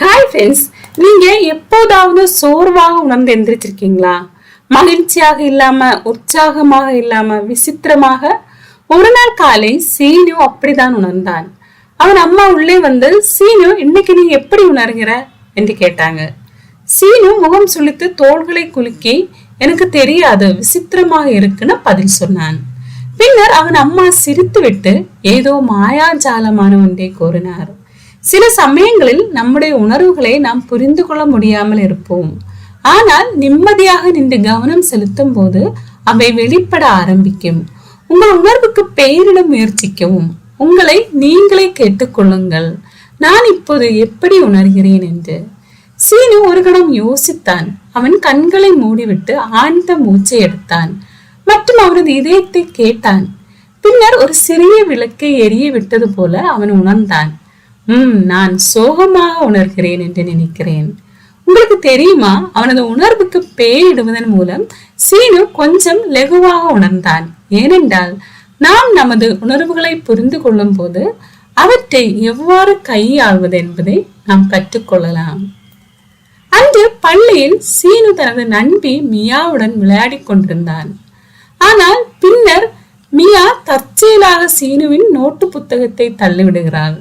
Hi friends நீங்க எப்போதாவது சோர்வாக உணர்ந்து எந்திரிச்சிருக்கீங்களா? மகிழ்ச்சியாக இல்லாம உற்சாகமாக இல்லாம விசித்திரமாக? ஒரு நாள் காலை சீனு அப்படிதான் உணர்ந்தான். அவன் அம்மா உள்ளே வந்து சீனு இன்னைக்கு நீ எப்படி உணர்கிற? என்று கேட்டாங்க. சீனு முகம் சுழித்து தோள்களை குலுக்கி எனக்கு தெரியாது விசித்திரமாக இருக்குன்னு பதில் சொன்னான். பின்னர் அவன் அம்மா சிரித்துவிட்டு ஏதோ மாயாஜாலமான ஒன்றை கூறினார். சில சமயங்களில் நம்முடைய உணர்வுகளை நாம் புரிந்து கொள்ள முடியாமல் இருப்போம். ஆனால் நிம்மதியாக நின்று கவனம் செலுத்தும் போது அவை வெளிப்பட ஆரம்பிக்கும். உங்கள் உணர்வுக்கு பெயரிட முயற்சிக்கவும். உங்களை நீங்களே கேட்டுக்கொள்ளுங்கள் நான் இப்போது எப்படி உணர்கிறேன் என்று. சீனு ஒரு கணம் யோசித்தான். அவன் கண்களை மூடிவிட்டு ஆழ்ந்த மூச்சை எடுத்தான். மற்றும் அவனது இதயத்தை கேட்டான். பின்னர் ஒரு சிறிய விளக்கை எரிய விட்டது போல அவன் உணர்ந்தான். உம் நான் சோகமாக உணர்கிறேன் என்று நினைக்கிறேன். உங்களுக்கு தெரியுமா அவனது உணர்வுக்கு பேரிடுவதன் மூலம் சீனு கொஞ்சம் லெகுவாக உணர்ந்தான். ஏனென்றால் நாம் நமது உணர்வுகளை புரிந்து கொள்ளும் போது அவற்றை எவ்வாறு கையாள்வது என்பதை நாம் கற்றுக்கொள்ளலாம். அன்று பள்ளியில் சீனு தனது நண்பி மியாவுடன் விளையாடிக் கொண்டிருந்தான். ஆனால் பின்னர் மியா தற்செயலாக சீனுவின் நோட்டு புத்தகத்தை தள்ளிவிடுகிறாள்.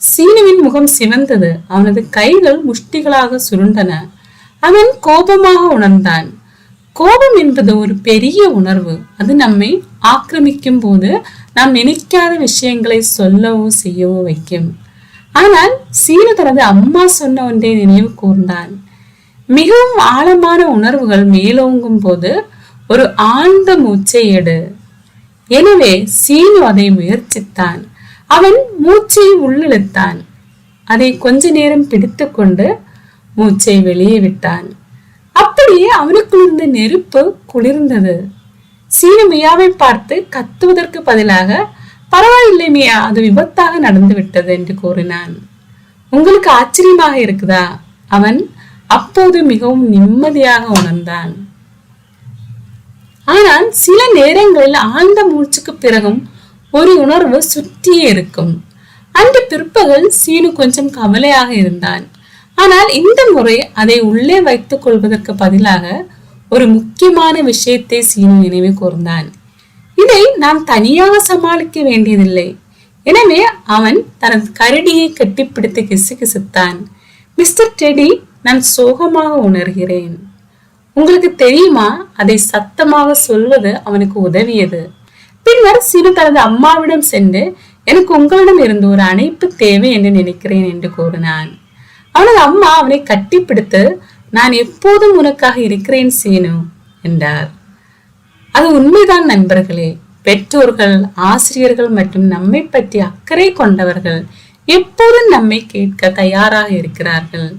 சீனுவின் முகம் சிவந்தது. அவனது கைகள் முஷ்டிகளாக சுருண்டன. அவன் கோபமாக உணர்ந்தான். கோபம் என்பது ஒரு பெரிய உணர்வு. அது நம்மை ஆக்கிரமிக்கும் போது நாம் நினைக்காத விஷயங்களை சொல்லவோ செய்யவோ வைக்கும். ஆனால் சீனு தனது அம்மா சொன்ன ஒன்றை நினைவு கூர்ந்தான். மிகவும் ஆழமான உணர்வுகள் மேலோங்கும் போது ஒரு ஆழ்ந்த மூச்சை எடு. எனவே சீனு அதை முயற்சித்தான். அவன் மூச்சை உள்ளிழுத்தான். அதை கொஞ்ச நேரம் பிடித்துக்கொண்டு மூச்சை வெளியே விட்டான். அப்படியே அவனுக்குள் இருந்த நெருப்பு குளிர்ந்தது. சீனமையாவை பார்த்து கத்துவதற்கு பதிலாக பரவாயில்லை மியா அது விபத்தாக நடந்து விட்டது என்று கூறினான். உங்களுக்கு ஆச்சரியமாக இருக்குதா? அவன் அப்போது மிகவும் நிம்மதியாக உணர்ந்தான். ஆனால் சில நேரங்களில் ஆழ்ந்த மூச்சுக்கு பிறகும் ஒரு உணர்வு சுற்றியே இருக்கும். அன்று பிற்பகல் சீனு கொஞ்சம் கவலையாக இருந்தான். ஆனால் இந்த முறை அதை உள்ளே வைத்துக் கொள்வதற்கு பதிலாக ஒரு முக்கியமான விஷயத்தை சீனு நினைவு கூர்ந்தான். இதை நாம் தனியாக சமாளிக்க வேண்டியதில்லை. எனவே அவன் தனது கரடியை கட்டிப்பிடித்து கிசுகிசுத்தான். மிஸ்டர் டெடி நான் சோகமாக உணர்கிறேன். உங்களுக்கு தெரியுமா? அதை சத்தமாக சொல்வது அவனுக்கு உதவியது. பின்னர் சிறு தனது அம்மாவிடம் சென்று எனக்கு உங்களிடம் இருந்து ஒரு அணைப்பு தேவை என்று நினைக்கிறேன் என்று கூறினான். அவனது அம்மா அவனை கட்டிப்பிடித்து நான் எப்போதும் உனக்காக இருக்கிறேன் சீனு என்றார். அது உண்மைதான் நண்பர்களே. பெற்றோர்கள் ஆசிரியர்கள் மற்றும் நம்மை பற்றி அக்கறை கொண்டவர்கள் எப்போதும் நம்மை கேட்க தயாராக இருக்கிறார்கள்.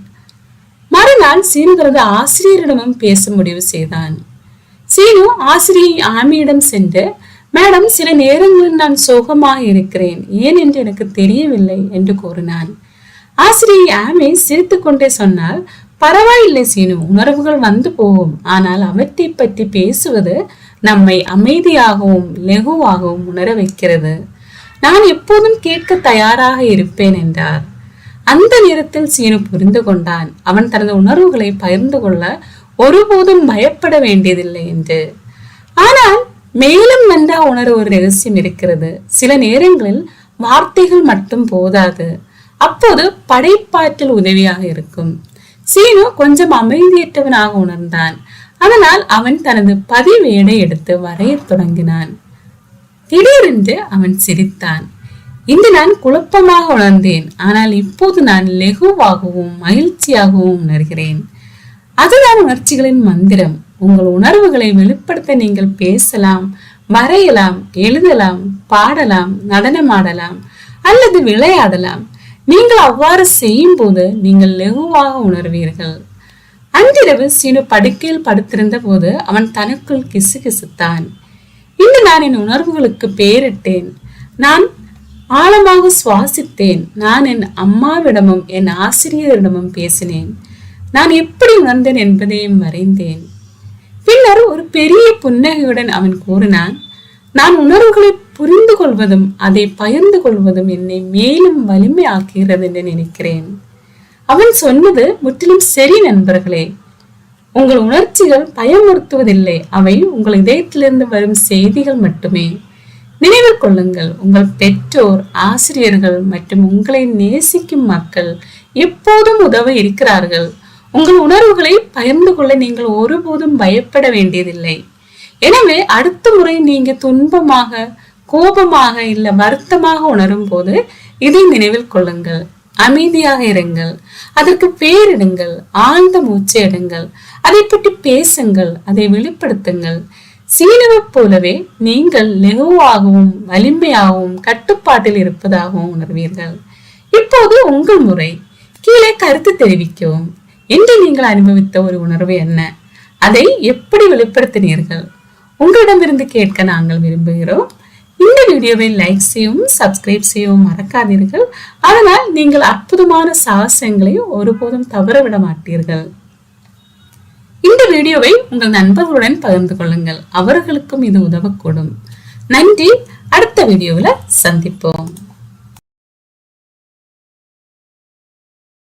மறுநாள் சீனு தனது ஆசிரியரிடமும் பேச முடிவு செய்தான். சீனு ஆசிரியை ஆமியிடம் சென்று மேடம் சில நேரங்களில் நான் சோகமாக இருக்கிறேன். ஏன் என்று எனக்கு தெரியவில்லை என்று கூறினான் ஆசிரியை ஆமி சிரித்துக்கொண்டே சொன்னால் பரவாயில்லை சீனு உணர்வுகள் வந்து போகும். ஆனால் அவற்றை பற்றி பேசுவது நம்மை அமைதியாகவும் லெகுவாகவும் உணர வைக்கிறது. நான் எப்போதும் கேட்க தயாராக இருப்பேன் என்றார். அந்த நேரத்தில் சீனு புரிந்து கொண்டான். அவன் தனது உணர்வுகளை பகிர்ந்து கொள்ள ஒருபோதும் பயப்பட வேண்டியதில்லை என்று. ஆனால் மேலும் நன்றா உணர ஒரு ரகசியம் இருக்கிறது. சில நேரங்களில் வார்த்தைகள் மட்டும் போதாது. அப்போது படைப்பாற்றல் உதவியாக இருக்கும். சீனு கொஞ்சம் அமைதியற்றவனாக உணர்ந்தான். அதனால் அவன் தனது பதிவேடை எடுத்து வரையத் தொடங்கினான். திடீரென்று அவன் சிரித்தான். இன்று நான் குழப்பமாக உணர்ந்தேன். ஆனால் இப்போது நான் லெகுவாகவும் மகிழ்ச்சியாகவும் உணர்கிறேன். அதுதான் உணர்ச்சிகளின் மந்திரம். உங்கள் உணர்வுகளை வெளிப்படுத்த நீங்கள் பேசலாம் வரையலாம் எழுதலாம் பாடலாம் நடனமாடலாம் அல்லது விளையாடலாம். நீங்கள் அவ்வாறு செய்யும் போது நீங்கள் லெகுவாக உணர்வீர்கள். அன்றிரவு சீனு படுக்கையில் படுத்திருந்த போது அவன் தனக்குள் கிசு கிசுத்தான் இன்று நான் என் உணர்வுகளுக்கு பெயரிட்டேன் நான் ஆழமாக சுவாசித்தேன். நான் என் அம்மாவிடமும் என் ஆசிரியரிடமும் பேசினேன். நான் எப்படி உணர்ந்தேன் என்பதையும் வரைந்தேன் பின்னர் ஒரு பெரிய புன்னகையுடன் அவன் கூறினான் நான் உணர்வுகளை புரிந்து கொள்வதும் அதை பகிர்ந்து கொள்வதும் என்னை மேலும் வலிமையாக்குகிறது என்று நினைக்கிறேன். அவன் சொன்னது முற்றிலும் சரி நண்பர்களே. உங்கள் உணர்ச்சிகள் பயமுறுத்துவதில்லை அவை உங்கள் இதயத்திலிருந்து வரும் செய்திகள் மட்டுமே. நினைவில் கொள்ளுங்கள் உங்கள் பெற்றோர் ஆசிரியர்கள் மற்றும் உங்களை நேசிக்கும் மக்கள் எப்போதும் உதவ இருக்கிறார்கள். உங்கள் உணர்வுகளை பகிர்ந்து கொள்ள நீங்கள் ஒருபோதும் பயப்பட வேண்டியதில்லை. எனவே அடுத்த முறை நீங்க துன்பமாக கோபமாக இல்ல வருத்தமாக உணரும் போது இதை நினைவில் கொள்ளுங்கள். அமைதியாக இருங்கள். அதற்கு பேரிடுங்கள். ஆழ்ந்த மூச்சை எடுங்கள். அதை பற்றி பேசுங்கள். அதை வெளிப்படுத்துங்கள். சீனவை போலவே நீங்கள் லெகுவாகவும் வலிமையாகவும் கட்டுப்பாட்டில் இருப்பதாகவும் உணர்வீர்கள். இப்போது உங்கள் முறை. கீழே கருத்து தெரிவிக்கவும். இன்று நீங்கள் அனுபவித்த ஒரு உணர்வு என்ன? அதை எப்படி வெளிப்படுத்தினீர்கள்? உங்களிடமிருந்து கேட்க நாங்கள் விரும்புகிறோம். இந்த வீடியோவை லைக் செய்யவும் சப்ஸ்கிரைப் செய்யவும் மறக்காதீர்கள். அதனால் நீங்கள் அற்புதமான சாகசங்களை ஒருபோதும் தவறவிட மாட்டீர்கள். இந்த வீடியோவை உங்கள் நண்பர்களுடன் பகிர்ந்து கொள்ளுங்கள். அவர்களுக்கும் இது உதவக்கூடும். நன்றி. அடுத்த வீடியோவில் சந்திப்போம்.